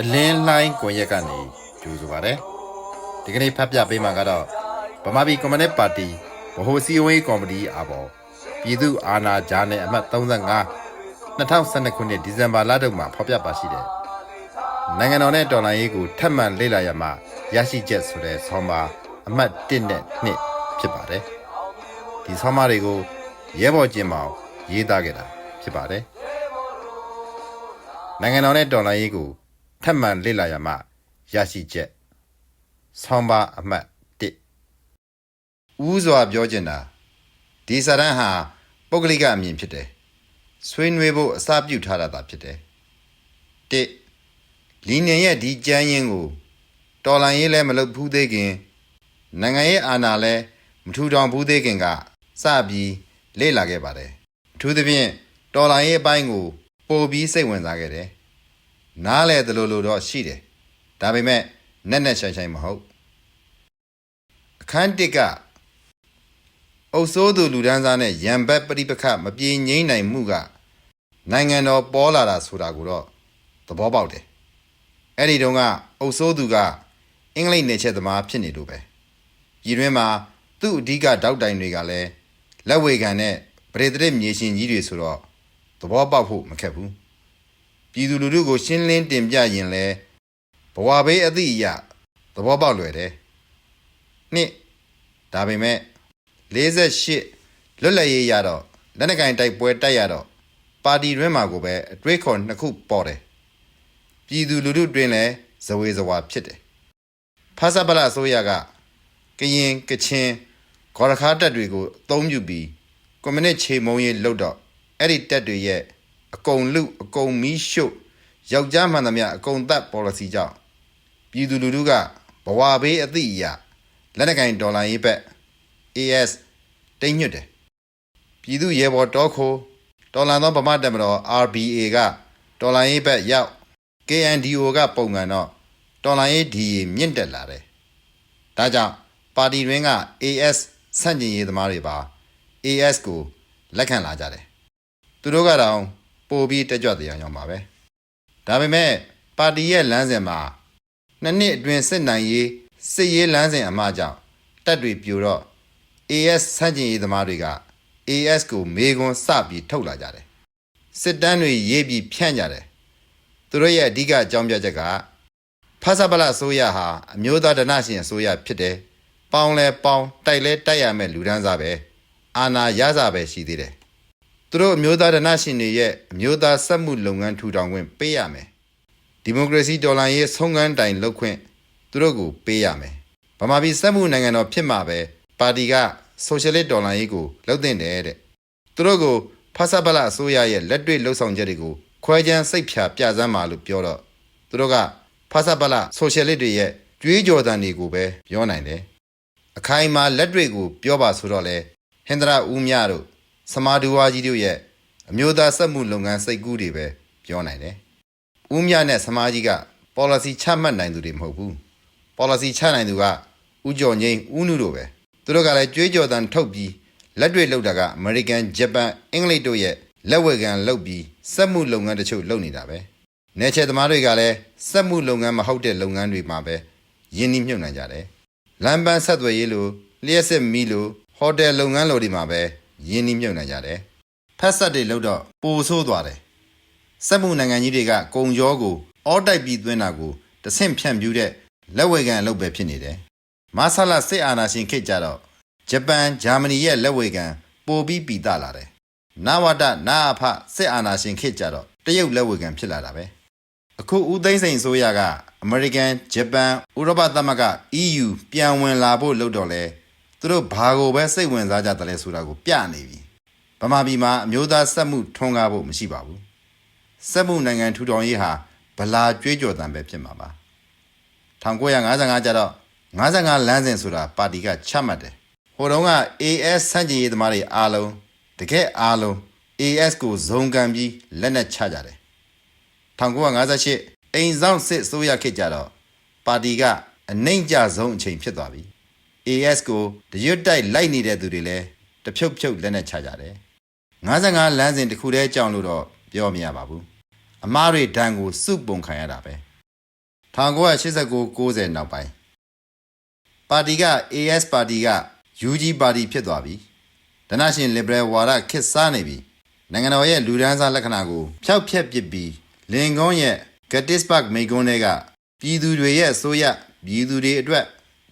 အလင်းလှိုင်းကွန်ရက်ကနေကြိုဆိုပါရစေဒီကနေ့ဖတ်ပြပေးမှာကတော့ဗမာပြည်ကွန်မြူနစ်ပါတီဗဟိုစည်းဝေးကော်မတီအားပေါ်ပြည်သူ့အာဏာကြားနဲ့အမှတ်35 2012ခုနှစ်ဒီဇင်ဘာလတုန်းမှာဖော်ပြပါရှိတဲ့နိုင်ငံတော်နဲ့တော်လှန်ရေးကိုထပ်မံလေ့လာရမှရရှိချက်ဆိုတဲ့ဆောင်းပါအမှတ်1နဲ့2ဖြစ်ပါတယ်ဒီဆောင်းပါတွေကိုရဲဘော်ကျင်မောင်ရေးသားခဲ့တာဖြစ်ပါတယ်နိုင်ငံတော်နဲ့တော်လှန်ရေးကို ထပ်မံလေ့လာရမှရရှိချက်ဆောင်းပါအမှတ်1ဦးစွာပြောချင်တာဒီစာတန်းဟာပုဂ္ဂလိကအမြင်ဖြစ်တယ်ဆွေးနွေးဖို့အစာပြုထားတာသာဖြစ်တယ်1လီနင်ရဲ့ဒီကြမ်းရင်ကိုတော်လန်ရေးလည်းမလုပ်ဘူးသေးခင်နိုင်ငံရေးအာဏာလည်းမထူထောင်ဘူးသေးခင်ကစပြီးလေ့လာခဲ့ပါတယ်အထူးသဖြင့်တော်လန်ရေးအပိုင်းကိုပိုပြီးစိတ်ဝင်စားခဲ့တယ် နားလဲတယ်လို့လို့တော့ရှိတယ်ဒါပေမဲ့နက်နက်ရှိုင်ရှိုင်မဟုတ်အခန်းတစ်ကအုပ်စိုးသူလူဒန်းစားနဲ့ရံဘက်ပရိပခမပြေငိမ့်နိုင်မှုကနိုင်ငံတော်ပေါ်လာတာဆိုတာကိုတော့သဘောပေါက်တယ်အဲ့ဒီတုန်းကအုပ်စိုးသူကအင်္ဂလိပ်နယ်ချက်သမားဖြစ်နေလို့ပဲပြည်တွင်းမှာသူ့အဓိကတောက်တိုင်တွေကလည်းလက်ဝေခံနဲ့ပရိသတ်မြေရှင်ကြီးတွေဆိုတော့သဘောပေါက်ဖို့မခက်ဘူး ပြည်သူလူထုကို ရှင်းလင်းတင်ပြရင်လဲဘဝဘေးအသည့်အရသဘောပေါက်လွယ်တယ်နှစ်ဒါပေမဲ့48လွတ်လပ်ရေးရတော့လက်နက်ကင်တိုက်ပွဲတိုက်ရတော့ပါတီတွင်းမှာကိုပဲအတွေးခေါ်နှစ်ခုပေါ်တယ်ပြည်သူလူထုတွင်လည်းဇဝေဇဝါဖြစ်တယ်ဖာစာပလအစိုးရကကရင်ကချင်ဂေါ်ရခါတက်တွေကိုအသုံးပြုပြီးကွန်မြူနစ်ခြေမုံရေးလုပ်တော့အဲ့ဒီတက်တွေရဲ့ အကုန်လူအကုန်မီးရှို့ယောက်ျားမှန်သမျှအကုန်သက် policy ကြောင့်ပြည်သူလူထုကဘဝဘေးအသည့်အရာလက်နက်ကင်ဒေါ်လာရေးဘက် AS တိမ်ညွတ်တယ်ပြည်သူရဲဘော်တောခိုတော်လန်သောဗမာတက်မတော် RBA ကတော်လန်ရေးဘက်ရောက် KNDO ကပုံမှန်တော့တော်လန်ရေး DA မြင့်တက်လာတယ်ဒါကြောင့်ပါတီတွင်းက AS ဆန့်ကျင်ရေးသမားတွေပါ AS ကိုလက်ခံလာကြတယ်သူတို့ကတော့ ပို့ပြီးတက်ကြွတရားရောက်ပါပဲဒါပေမဲ့ပါတီရဲ့လမ်းစဉ်မှာနှစ်နှစ်အတွင်းစစ်နိုင်ရေးစစ်ရေးလမ်းစဉ်အမှားကြောင့်တက်တွေပြိုတော့ AS ဆန့်ကျင်ရေးသမားတွေက AS ကိုမေခွန်းစပြီးထုတ်လာကြတယ်စစ်တမ်းတွေရေးပြီးဖြန့်ကြတယ်သူတို့ရဲ့အဓိကအကြောင်းပြချက်ကဖဆပလအစိုးရဟာအမျိုးသားဒနရှင်အစိုးရဖြစ်တယ်ပေါင်းလဲပေါင်းတိုက်လဲတိုက်ရမယ်လူဒန်းစားပဲအာနာရစားပဲရှိသေးတယ် သူတို့အမျိုးသားဒနရှင်တွေရဲ့အမျိုးသားစက်မှုလုပ်ငန်းထူထောင်ခွင့်ပေးရမယ်ဒီမိုကရေစီဒေါ်လာရေးဆုံးခန်းတိုင်လုပ်ခွင့်သူတို့ကိုပေးရမယ်ဗမာပြည်စက်မှုနိုင်ငံတော်ဖြစ်မှာပဲပါတီကဆိုရှယ်လစ်ဒေါ်လာရေးကိုလှုပ်တင်တယ်တဲ့သူတို့ကိုဖဆပလအစိုးရရဲ့လက်တွေ့လှုပ်ဆောင်ချက်တွေကိုခွဲခြမ်းစိတ်ဖြာပြစမ်းပါလို့ပြောတော့သူတို့ကဖဆပလဆိုရှယ်လစ်တွေရဲ့ကြွေးကြော်သံတွေကိုပဲပြောနိုင်တယ်အခိုင်အမာလက်တွေ့ကိုပြောပါဆိုတော့လေဟင်္ဒရာဦးမြတို့ စမာဒူဝါကြီးတို့ရဲ့အမျိုးသားစက်မှုလုပ်ငန်းစိတ်ကူးတွေပဲပြောနိုင်တယ်ဦးမြနဲ့စမားကြီးက policy ချမှတ်နိုင်သူတွေမဟုတ်ဘူး policy ချနိုင်သူကဦးကျော်ငိမ့်ဦးနုတို့ပဲသူတို့ကလည်းကြွေးကြော်သံထုတ်ပြီးလက်တွေ့လုပ်တာကအမေရိကန်ဂျပန်အင်္ဂလိပ်တို့ရဲ့လက်ဝဲကန်လုပ်ပြီးစက်မှုလုပ်ငန်းတချို့လုပ်နေတာပဲနေချေသမားတွေကလည်းစက်မှုလုပ်ငန်းမဟုတ်တဲ့လုပ်ငန်းတွေမှာပဲယင်းနှိမ့်မြုပ်နိုင်ကြတယ်လမ်းပန်းဆက်သွယ်ရေးလိုလျှက်စစ်မီလိုဟိုတယ်လုပ်ငန်းလိုတွေမှာပဲ ယင်းနှိမ့်မြုပ်နိုင်ကြတယ်ဖက်ဆက်တွေလုပ်တော့ပိုဆိုးသွားတယ်စက်မှုနိုင်ငံကြီးတွေကကုံကြောကိုအောတိုက်ပြီးသွင်းတာကိုတဆင့်ဖြန့်ပြူးတဲ့လက်ဝဲကန်အလုပ်ပဲဖြစ်နေတယ်မဆလာစစ်အာဏာရှင်ခေတ်ကြတော့ဂျပန်ဂျာမနီရဲ့လက်ဝဲကန်ပိုပြီးပီတာလာတယ်နဝတနာအဖစစ်အာဏာရှင်ခေတ်ကြတော့တရုတ်လက်ဝဲကန်ဖြစ်လာတာပဲအခုဦးသိန်းစိန်အစိုးရကအမေရိကန်ဂျပန်ဥရောပသမဂ္ဂ EU ပြန်ဝင်လာဖို့လုပ်တော့လဲ သူတို့ဘာကိုပဲစိတ်ဝင်စားကြတယ်လဲဆိုတာကိုပြနေပြီဗမာပြည်မှာအမျိုးသားစက်မှုထွန်းကားဖို့မရှိပါဘူးစက်မှုနိုင်ငံထူထောင်ရေးဟာဗလာကြွေးကြော်တံပဲဖြစ်မှာပါ1955ကျတော့55လမ်းစဉ်ဆိုတာပါတီကချမှတ်တယ်ဟိုတုန်းက AS စန့်ကျင်ရေးသမားတွေအားလုံးတကယ်အားလုံး AS ကိုဇုံကန်ပြီးလက်နက်ချကြတယ်1958အိမ်ဆောင်စစ်ဆိုရခေတ်ကြတော့ပါတီကအနှိမ့်ကြဆုံးအချိန်ဖြစ်သွားပြီ AS ကိုတရွတ်တိုက်လိုက်နေတဲ့သူတွေလည်းတဖြုတ်ဖြုတ်လက်နက်ချကြတယ်55လမ်းစဉ်တစ်ခုတည်းကြောင်းလို့တော့ပြောမရပါဘူးအမားတွေဒဏ်ကိုစုပုံခံရတာပဲ1989-90နောက်ပိုင်းပါတီက AS ပါတီက UG ပါတီဖြစ်သွားပြီဒနရှင် liberal ဝါဒခစ်စားနေပြီနိုင်ငံတော်ရဲ့လူဒန်းစားလက္ခဏာကိုဖျောက်ဖျက်ပစ်ပြီးလင်ကွန်းရဲ့ Gettysburg မိန့်ခွန်းတွေကပြည်သူတွေရဲ့အစိုးရပြည်သူတွေအတွက်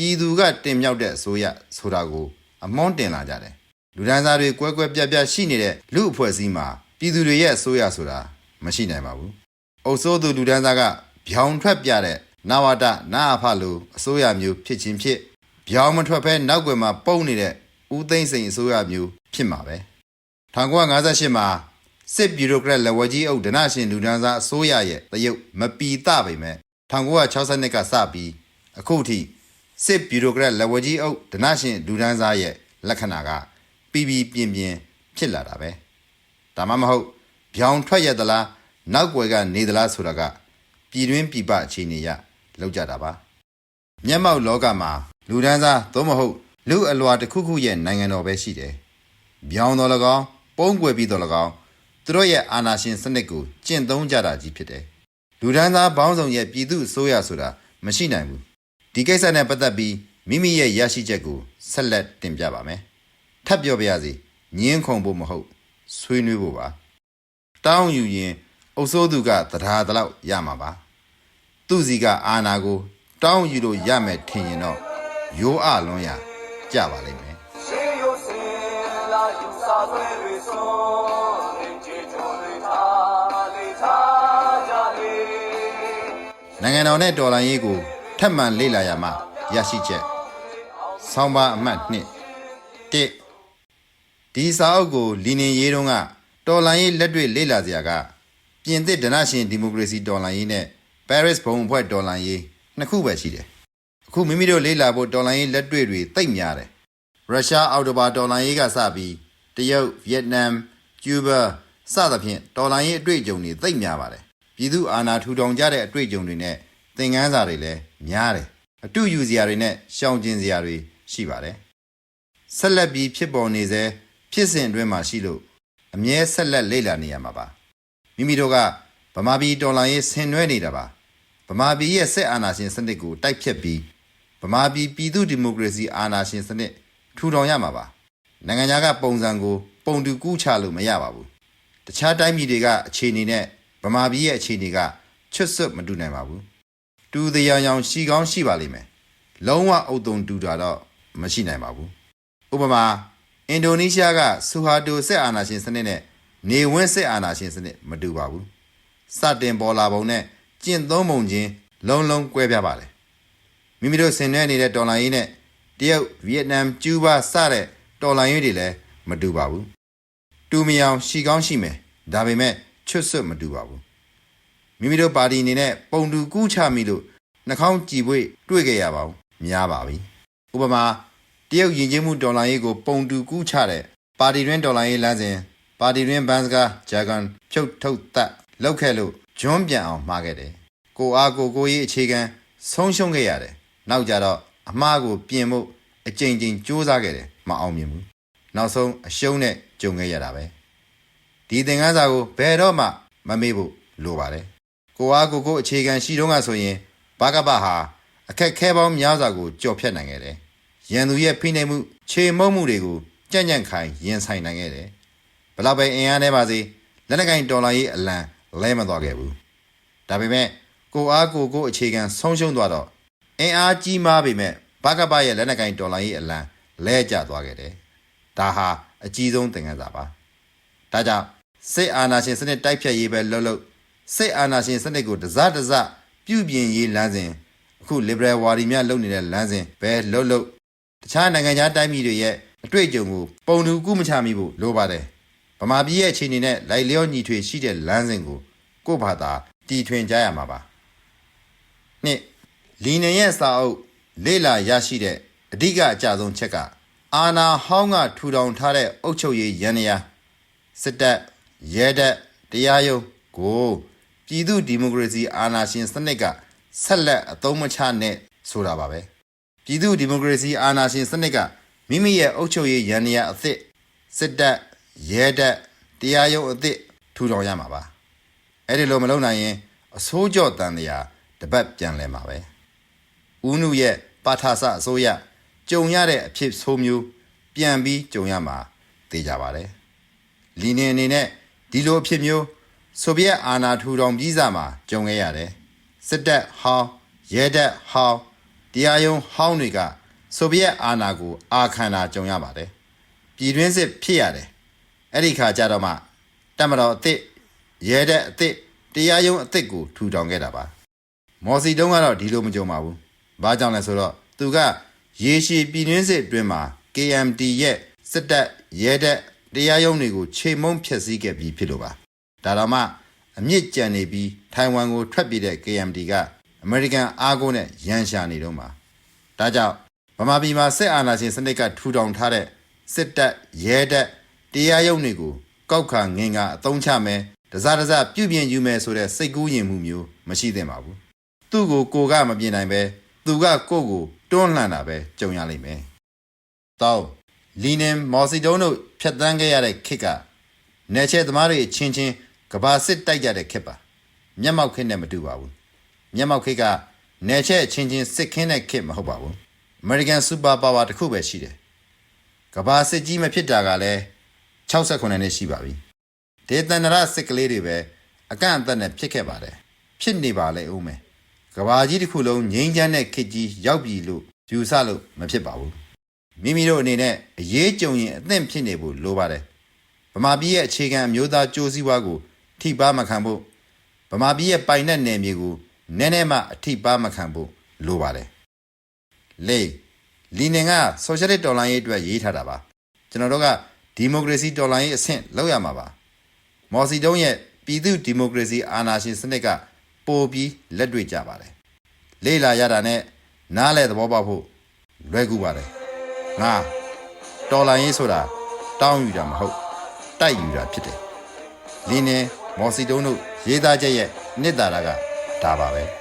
ပြည်သူကတင်မြှောက်တဲ့အစိုးရဆိုတာကိုအမွန်းတင်လာကြတယ်လူဒန်းစားတွေကွဲကွဲပြားပြားရှိနေတဲ့လူအဖွဲ့အစည်းမှာပြည်သူတွေရဲ့အစိုးရဆိုတာမရှိနိုင်ပါဘူးအုပ်စိုးသူလူဒန်းစားကဗျောင်ထွက်ပြတဲ့နဝတနာအဖလိုအစိုးရမျိုးဖြစ်ချင်းဖြစ်ဗျောင်မထွက်ဖဲနောက်ွယ်မှာပုံနေတဲ့ဦးသိန်းစိန်အစိုးရမျိုးဖြစ်မှာပဲ1958မှာစစ်ဗျူရိုကရက်လက်ဝဲကြီးအုပ်ဒနရှင်လူဒန်းစားအစိုးရရဲ့တရုတ်မပီတပေမဲ့1962ကစပြီးအခုထိ စစ်ဗျူရိုကရက်လက်ဝဲကြီးအုပ်ဒနရှင်လူဒန်းစားရဲ့လက္ခဏာကပြီးပြီးပြင်းပြင်းဖြစ်လာတာပဲဒါမှမဟုတ်ဗျောင်ထွက်ရသလားနောက်ွယ်ကနေသလားဆိုတာကပြည်တွင်းပြည်ပအခြေအနေရလောက်ကြတာပါမျက်မှောက်လောကမှာလူဒန်းစားသို့မဟုတ်လူအလွာတစ်ခုခုရဲ့နိုင်ငံတော်ပဲရှိတယ်ဗျောင်တော်၎င်းပုံးကွယ်ပြီးတော်၎င်းသူတို့ရဲ့အာဏာရှင်စနစ်ကိုကျင့်သုံးကြတာကြီးဖြစ်တယ်လူဒန်းစားဘောင်းဆောင်ရဲ့ပြည်သူအစိုးရဆိုတာမရှိနိုင်ဘူး ဒီကိစ္စနဲ့ပတ်သက်ပြီးမိမိရဲ့ရရှိချက်ကိုဆက်လက်တင်ပြပါမယ်ထပ်ပြောပါရစေညင်းခုန်ဖို့မဟုတ်ဆွေးနွေးဖို့ပါတောင်းယူရင်အုပ်စိုးသူကတရားတလောက်ရမှာပါသူ့စီကအာနာကို တောင်းယူလို့ရမယ်ထင်ရင်တော့ရိုးအလွန်ရကြပါလိမ့်မယ်ရှေးရုပ်စင်လာယူစာသွဲတွေစွန်အင်ဂျီချိုတွေထားလေထားကြလေနိုင်ငံတော်နဲ့တော်လှန်ရေးကို ထပ်မံလေ့လာရမှရရှိချက်ဆောင်းပါအမှတ်1 1ဒီစာအုပ်ကိုလီနင်ရေးတုန်းကတော်လှန်ရေးလက်တွေ့လေ့လာစရာကပြင်သစ်ဒနရှင်ဒီမိုကရေစီတော်လှန်ရေးနဲ့ Paris ဘုံအဖွဲ့တော်လှန်ရေးနှစ်ခုပဲရှိတယ်အခုမိမိတို့လေ့လာဖို့တော်လှန်ရေးလက်တွေ့တွေတိတ်များတယ်ရုရှားအော်တိုဘာတော်လှန်ရေးကစပြီးတရုတ်ဗီယက်နမ်ကျူးဘာစသဖြင့်တော်လှန်ရေးအတွေ့အကြုံတွေတိတ်များပါတယ်ပြည်သူအာဏာထူထောင်ကြတဲ့အတွေ့အကြုံတွေနဲ့သင်ခန်းစာတွေလည်း များတယ်အတူယူစရာတွေနဲ့ရှောင်ကျဉ်စရာတွေရှိပါတယ်ဆက်လက်ပြီးဖြစ်ပေါ်နေစေဖြစ်စဉ်အတွင်းမှာရှိလို့အမြဲဆက်လက်လေ့လာနေရမှာပါမိမိတို့ကဗမာပြည်တော်လှန်ရေးဆင်နွှဲနေတာပါဗမာပြည်ရဲ့စစ်အာဏာရှင်စနစ်ကိုတိုက်ဖြတ်ပြီးဗမာပြည်ပြည်သူ့ဒီမိုကရေစီအာဏာရှင်စနစ်ထူထောင်ရမှာပါနိုင်ငံခြားကပုံစံကို ပုံတူကူးချလို့မရပါဘူးတခြားတိုင်းပြည်တွေကအခြေအနေနဲ့ဗမာပြည်ရဲ့အခြေအနေကချွတ်ဆွတ်မတူနိုင်ပါဘူး တူတရားရောင်ရှိကောင်းရှိပါလိမ့်မယ်လုံးဝအုတ်တုံတူတာတော့မရှိနိုင်ပါဘူးဥပမာအင်ဒိုနီးရှားကဆူဟာတိုစစ်အာဏာရှင်စနစ်နဲ့နေဝင်းစစ်အာဏာရှင်စနစ်မတူပါဘူးစတင်ပေါ်လာပုံနဲ့ကျင့်သုံးပုံချင်းလုံးလုံးကွဲပြားပါတယ်မိမိတို့ဆင်နွှဲနေတဲ့တော်လိုင်းရေးနဲ့တရုတ်ဗီယက်နမ်ကျူးဘားစတဲ့တော်လိုင်းရေးတွေလည်းမတူပါဘူးတူမယောင် ရှီကောင်းရှိမယ်ဒါပေမဲ့ချွတ်ဆွတ်မတူပါဘူး မိမိတို့ပါတီအနေနဲ့ပုံတူကူးချမိလို့နှာခေါင်းကြည်ပွေတွေ့ကြရပါဘူးများပါပြီဥပမာတရုတ်ယဉ်ကျေးမှုဒေါ်လာရေးကိုပုံတူကူးချတဲ့ပါတီတွင်းဒေါ်လာရေးလမ်းစဉ်ပါတီတွင်းဘန်စကားဂျာဂန်ဖြုတ်ထုတ်တက်လောက်ခဲ့လို့ဂျွန်းပြန်အောင်မှားခဲ့တယ်။ကိုအားကိုကိုရေးအခြေခံဆုံးရှုံးခဲ့ရတယ်။နောက်ကြတော့အမှားကိုပြင်ဖို့အကြိမ်ကြိမ်စူးစမ်းခဲ့တယ်မအောင်မြင်ဘူး။နောက်ဆုံးအရှုံးနဲ့ကြုံခဲ့ရတာပဲ။ဒီသင်ခန်းစာကိုဘယ်တော့မှမမေ့ဖို့လိုပါတယ်။ ကိုအားကိုကိုအခြေခံရှိတော့ကဆိုရင်ဘာကပဟာအခက်ခဲပေါင်းများစွာကိုကြော်ဖြတ်နိုင်ခဲ့တယ်။ရန်သူရဲ့ဖိနှိပ်မှုခြေမုံမှုတွေကိုကြံ့ကြံ့ခိုင်ရင်ဆိုင်နိုင်ခဲ့တယ်။ဘလောက်ပဲအင်အားနဲ့ပါစေလက်နက်ကင်တော်လာရေးအလံလဲမသွားခဲ့ဘူး။ဒါပေမဲ့ကိုအားကိုကိုအခြေခံဆုံးရှုံးသွားတော့အင်အားကြီးမားပေမဲ့ဘကပရဲ့လက်နက်ကင်တော်လာရေးအလံလဲကျသွားခဲ့တယ်။ဒါဟာအကြီးဆုံးသင်ခန်းစာပါ။ဒါကြောင့်စစ်အာဏာရှင်စနစ်တိုက်ဖြတ်ရေးပဲလှုပ်လှုပ် စစ်အာဏာရှင်စနစ်ကိုတစတစပြုပြင်ရေးလမ်းစဉ်အခု liberal ဝါဒီများလုပ်နေတဲ့လမ်းစဉ်ပဲလှုပ်လှုပ်တခြားနိုင်ငံခြားတိုင်းပြည်တွေရဲ့အတွေ့အကြုံကိုပုံတူကူးမချမိဖို့လိုပါတယ်။ဗမာပြည်ရဲ့အခြေအနေနဲ့လိုက်လျောညီထွေရှိတဲ့လမ်းစဉ်ကိုကိုယ့်ဘာသာတီထွင်ကြရမှာပါ။နှစ်လီနန်ရဲ့စာအုပ်လေ့လာရရှိတဲ့အဓိကအကြဆုံးချက်ကအာနာဟောင်းကထူထောင်ထားတဲ့အုပ်ချုပ်ရေးရန်ရာစစ်တပ်ရဲတပ်တရားရုံးကို ပြည်သူဒီမိုကရေစီအာဏာရှင်စနစ်ကဆက်လက်အသုံးမချနဲ့ဆိုတာပါပဲ။ပြည်သူဒီမိုကရေစီအာဏာရှင်စနစ်ကမိမိရဲ့အုပ်ချုပ်ရေးရန်ရာအသစ်စစ်တပ်ရဲတပ်တရားရုံးအသစ်ထူထောင်ရမှာပါအဲ့ဒီလိုမလုပ်နိုင်ရင်အစိုးကြော့တန်တရားတပတ်ပြန်လဲမှာပဲဦးနုရဲ့ပါထာဆအစိုးရကြုံရတဲ့အဖြစ်ဆိုးမျိုးပြန်ပြီးကြုံရမှာသိကြပါတယ်လီနင်အနေနဲ့ဒီလိုအဖြစ်မျိုး ဆိုဗီယက်အာဏာထူထောင်ပြီးစမှာကြုံခဲ့ရတယ်စစ်တပ်ဟောင်းရဲတပ်ဟောင်းတရားရုံးဟောင်းတွေကဆိုဗီယက်အာဏာကိုအာခံတာကြုံရပါတယ်ပြည်တွင်းစစ်ဖြစ်ရတယ်အဲ့ဒီခါကျတော့မှတမတော်အစ်စ်ရဲတဲ့အစ်စ်တရားရုံးအစ်စ်ကိုထူထောင်ခဲ့တာပါမော်စီတုံးကတော့ဒီလိုမကြုံပါဘူး။ဘာကြောင့်လဲဆိုတော့သူကရေရှည်ပြည်တွင်းစစ်အတွင်းမှာ KMT ရဲ့စစ်တပ်ရဲတပ်တရားရုံးတွေကိုချိန်မုံဖျက်ဆီးခဲ့ပြီးဖြစ်လို့ပါ။ ဒါတော့မှအမြင့်ကြံနေပြီးထိုင်ဝမ်ကိုထွက်ပြေးတဲ့ KMT ကအမေရိကန်အားကိုးနဲ့ရန်ရှာနေတော့မှာ။ဒါကြောင့်ဗမာပြည်မှာစစ်အာဏာရှင်စနစ်ကထူထောင်ထားတဲ့စစ်တပ်ရဲတပ်တရားရုံးတွေကိုကောက်ခါငင်ကအသုံးချမယ်တစားတစားပြုပြင်ယူမယ်ဆိုတဲ့စိတ်ကူးယဉ်မှုမျိုးမရှိသင့်ပါဘူးသူ့ကိုကိုကမပြင်နိုင်ပဲသူကကိုယ့်ကိုတွန်းလှန်တာပဲကြုံရလိမ့်မယ်။တောင်းလီနင်မော်စီတုံးတို့ဖြတ်တန်းခဲ့ရတဲ့ခစ်ကနေချဲသမားတွေအချင်းချင်း ကဘာစစ်တိုက်ကြတဲ့ခစ်ပါ။မျက်မှောက်ခစ်နဲ့မတူပါဘူး။မျက်မှောက်ခစ်ကနေချဲအချင်းချင်းစစ်ခင်းတဲ့ခစ်မဟုတ်ပါဘူး။ American Super Power တစ်ခုပဲရှိတယ်။ကဘာစစ်ကြီးမဖြစ်တာကလည်း68နှစ်ရှိပါပြီ။ဒေသန္တရစစ်ကလေးတွေပဲအကန့်အသတ်နဲ့ဖြစ်ခဲ့ပါတယ်။ဖြစ်နေပါလေဦးမယ်။ကဘာကြီးတစ်ခုလုံးငိမ့်ချမ်းတဲ့ခစ်ကြီးရောက်ပြီလို့ယူဆလို့မဖြစ်ပါဘူးမိမိတို့အနေနဲ့အရေးကြုံရင်အသင့်ဖြစ်နေဖို့လိုပါတယ်ဗမာပြည်ရဲ့အခြေခံအမျိုးသားကြိုးစည်းဝါးကို ထိပါမခံဖို့ဗမာပြည်ရဲ့ပိုင်တဲ့နယ်မြေကိုနည်းနည်းမှအထိပါမခံဖို့လိုပါတယ်လေလီနင်ကဆိုရှယ်လစ်တော်လှန်ရေးအတွက်ရေးထားတာပါကျွန်တော်တို့ကဒီမိုကရေစီတော်လှန်ရေးအဆင့်လောက်ရမှာပါမော်စီတုံးရဲ့ပြည်သူဒီမိုကရေစီအာဏာရှင်စနစ်ကပိုပြီးလက်တွေ့ကြပါတယ်။လေးလာရတာနဲ့နားလဲသဘောပေါက်ဖို့လွယ်ကူပါတယ်။ငါတော်လိုင်းရေးဆိုတာတောင်းယူတာမဟုတ်တိုက်ယူတာဖြစ်တယ်။လင်းနေ မော်စီတုံးတို့ရေးသားချက်ရဲ့နှစ်သာရကဒါပါပဲ။